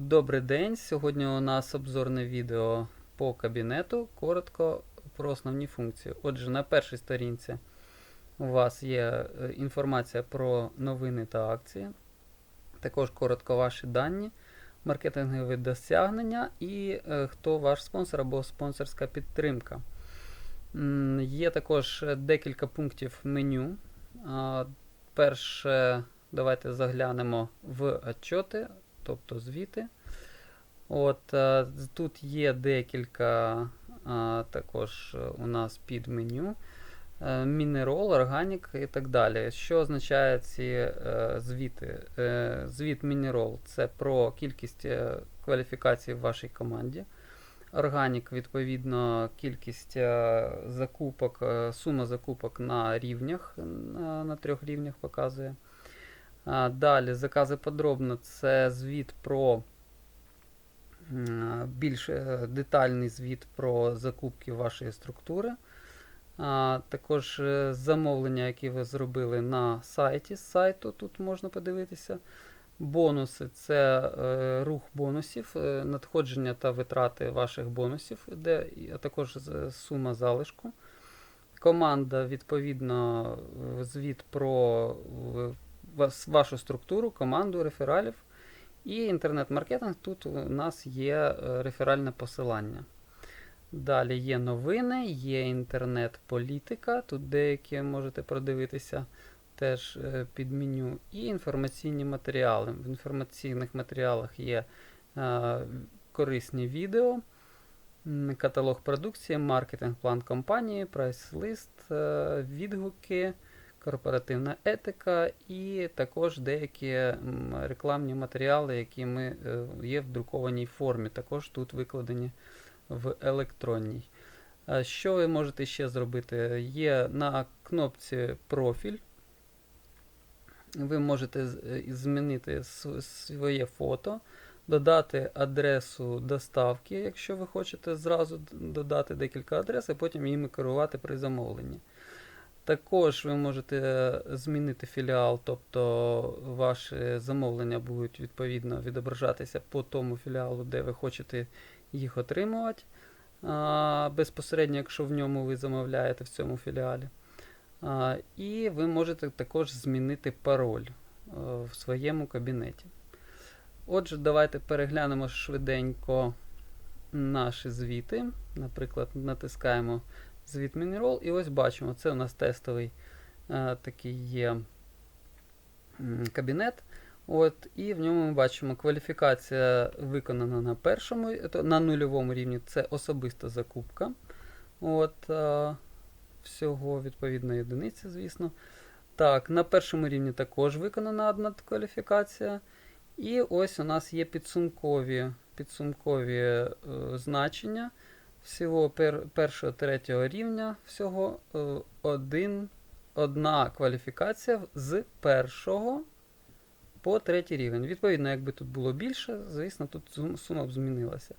Добрий день. Сьогодні у нас обзорне відео по кабінету. Коротко про основні функції. Отже, на першій сторінці у вас є е, інформація про новини та акції. Також коротко ваші дані, маркетингові досягнення і е, хто ваш спонсор або спонсорська підтримка. Є також декілька пунктів меню. Перше, давайте заглянемо в отчоти, тобто звіти. От, е, тут є декілька а, також е, у нас під меню. Е, Мінерол, органік і так далі. Що означають ці е, звіти? Е, звіт Мінерол це про кількість е, кваліфікацій в вашій команді. Органік, відповідно, кількість е, закупок, е, сума закупок на рівнях, на, на трьох рівнях показує. Далі, закази подробно це звіт про більш е, детальний звіт про закупки вашої структури. Також е, замовлення, які ви зробили на сайті з сайту, тут можна подивитися. Бонуси це е, рух бонусів, надходження та витрати ваших бонусів, де, а також сума залишку. Команда, відповідно, звіт про вашу структуру, команду рефералів. І інтернет-маркетинг. Тут у нас є е, реферальне посилання. Далі є новини, є інтернет-політика. Тут деякі можете продивитися теж е, під меню. І інформаційні матеріали. В інформаційних матеріалах є е, корисні відео, каталог продукції, маркетинг, план компанії, прайс-лист, е, відгуки, корпоративна етика і також деякі рекламні матеріали, які ми, е, є в друкованій формі, також тут викладені в електронній. Що ви можете ще зробити? Є на кнопці профіль. Ви можете е, змінити своє фото, додати адресу доставки, якщо ви хочете зразу додати декілька адрес, і потім їми керувати при замовленні. Також ви можете е, змінити філіал, тобто ваші замовлення будуть відповідно відображатися по тому філіалу, де ви хочете їх отримувати. А, безпосередньо, якщо в ньому ви замовляєте в цьому філіалі. А, і ви можете також змінити пароль е, в своєму кабінеті. Отже, давайте переглянемо швиденько наші звіти. Наприклад, натискаємо звіт Мінерол, і ось бачимо, це у нас тестовий е, такий є кабінет. От, і в ньому ми бачимо, кваліфікація виконана на першому, на нульовому рівні це особиста закупка. От, е, всього відповідно єдиниці, звісно. Так, на першому рівні також виконана одна кваліфікація. І ось у нас є підсумкові, підсумкові е, значення. Всього пер, першого третього рівня, всього е, один, одна кваліфікація з першого по третій рівень. Відповідно, якби тут було більше, звісно, тут сума б змінилася.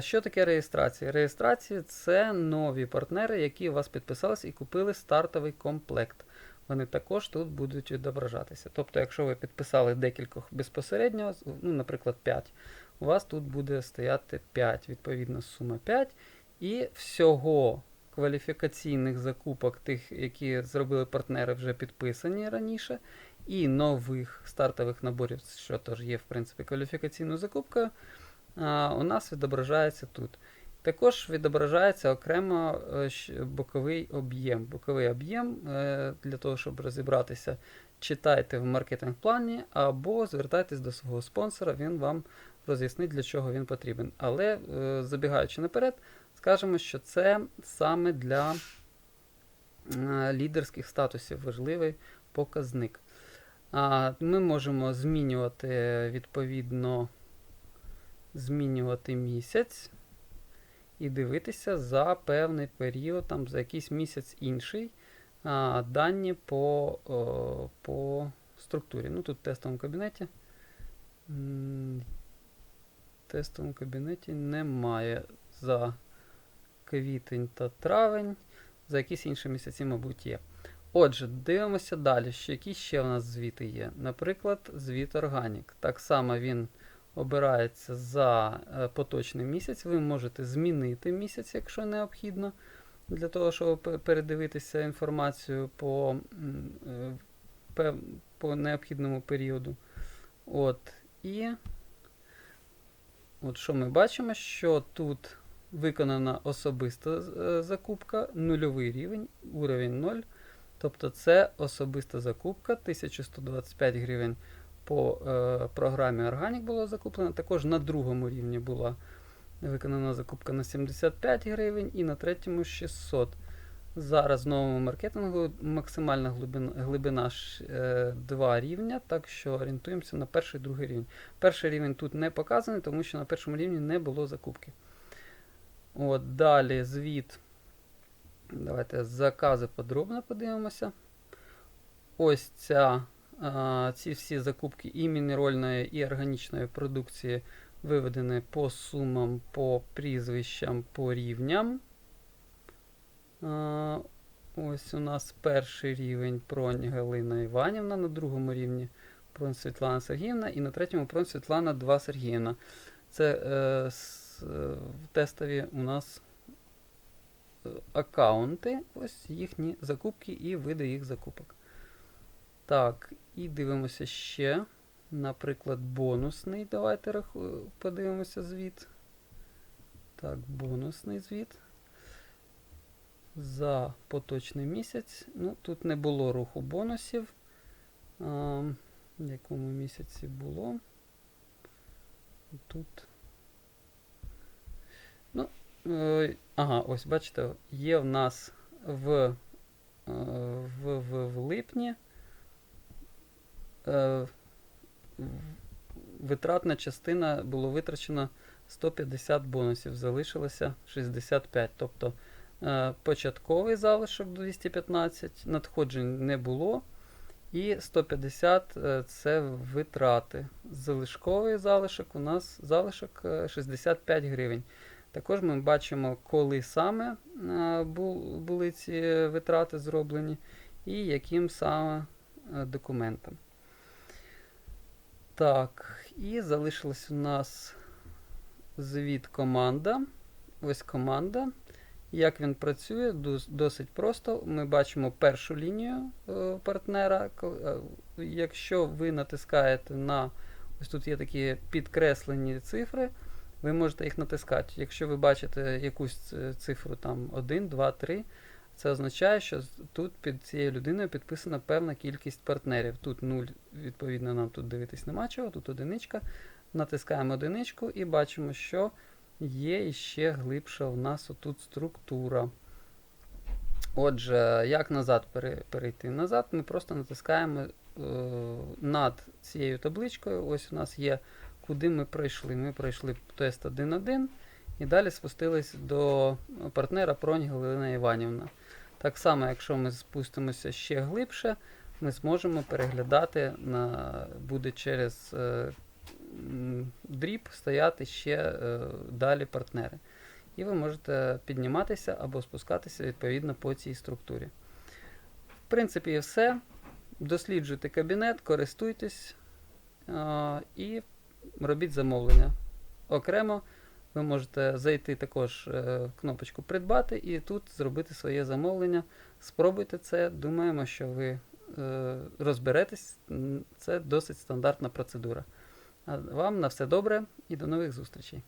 Що таке реєстрація? Реєстрація це нові партнери, які у вас підписались і купили стартовий комплект. Вони також тут будуть відображатися. Тобто, якщо ви підписали декількох безпосередньо, ну, наприклад, 5, у вас тут буде стояти 5, відповідно, сума 5. І всього кваліфікаційних закупок, тих, які зробили партнери, вже підписані раніше, і нових стартових наборів, що теж є, в принципі, кваліфікаційною закупкою, а, у нас відображається тут. Також відображається окремо е, боковий об'єм. Боковий об'єм е, для того, щоб розібратися, читайте в маркетинг-плані або звертайтесь до свого спонсора, він вам роз'яснить, для чого він потрібен. Але е, забігаючи наперед, скажемо, що це саме для е, лідерських статусів важливий показник. Ми можемо змінювати відповідно змінювати місяць і дивитися за певний період, там, за якийсь місяць інший, а, дані по, о, по структурі. Ну, тут в тестовому кабінеті. Тестовому кабінеті немає за квітень та травень. За якісь інші місяці, мабуть, є. Отже, дивимося далі, що які ще в нас звіти є. Наприклад, звіт Органік. Так само він обирається за е, поточний місяць. Ви можете змінити місяць, якщо необхідно, для того, щоб передивитися інформацію по, е, по необхідному періоду. От. І от що ми бачимо, що тут виконана особиста е, закупка, нульовий рівень, уровень 0. Тобто це особиста закупка, 1125 гривень по е, програмі Organic було закуплено. Також на другому рівні була виконана закупка на 75 гривень і на третьому 600. Зараз в новому маркетингу максимальна глибина, глибина е, 2 рівня, так що орієнтуємося на перший і другий рівень. Перший рівень тут не показаний, тому що на першому рівні не було закупки. От, далі звіт. Давайте закази подробно подивимося. Ось ця, ці всі закупки і мінеральної, і органічної продукції виведені по сумам, по прізвищам, по рівням. Ось у нас перший рівень Пронь Галина Іванівна, на другому рівні Пронь Світлана Сергіївна і на третьому Пронь Світлана 2 Сергіївна. Це е, с, е, в тестові у нас е, аккаунти, ось їхні закупки і види їх закупок. Так, і дивимося ще. Наприклад, бонусний. Давайте раху... подивимося звіт. Так, бонусний звіт. За поточний місяць. Ну, тут не було руху бонусів. А, в якому місяці було? Тут. Ну, е, ага, ось бачите, є в нас в, е, в, в, в липні е, витратна частина було витрачено 150 бонусів, залишилося 65. Тобто е, початковий залишок 215, надходжень не було. І 150 е, це витрати. Залишковий залишок у нас залишок е, 65 гривень. Також ми бачимо, коли саме е, були ці витрати зроблені, і яким саме е, документом. Так, і залишилось у нас звіт команда. Ось команда. Як він працює, досить просто. Ми бачимо першу лінію е, партнера. Е, Якщо ви натискаєте на ось тут є такі підкреслені цифри, ви можете їх натискати. Якщо ви бачите якусь цифру там 1, 2, 3, це означає, що тут під цією людиною підписана певна кількість партнерів. Тут 0, відповідно, нам тут дивитись нема чого, тут одиничка. Натискаємо одиничку і бачимо, що є іще глибша у нас отут структура. Отже, як назад перейти? Назад ми просто натискаємо е, над цією табличкою. Ось у нас є, куди ми пройшли. Ми пройшли тест 1.1 і далі спустились до партнера Пронь Галина Іванівна. Так само, якщо ми спустимося ще глибше, ми зможемо переглядати, на, буде через е, дріб стояти ще е, далі партнери. І ви можете підніматися або спускатися відповідно по цій структурі. В принципі, все. Досліджуйте кабінет, користуйтесь а, і робіть замовлення. Окремо ви можете зайти також е, кнопочку Придбати і тут зробити своє замовлення. Спробуйте це. Думаємо, що ви е, розберетесь. Це досить стандартна процедура. А вам на все добре і до нових зустрічей.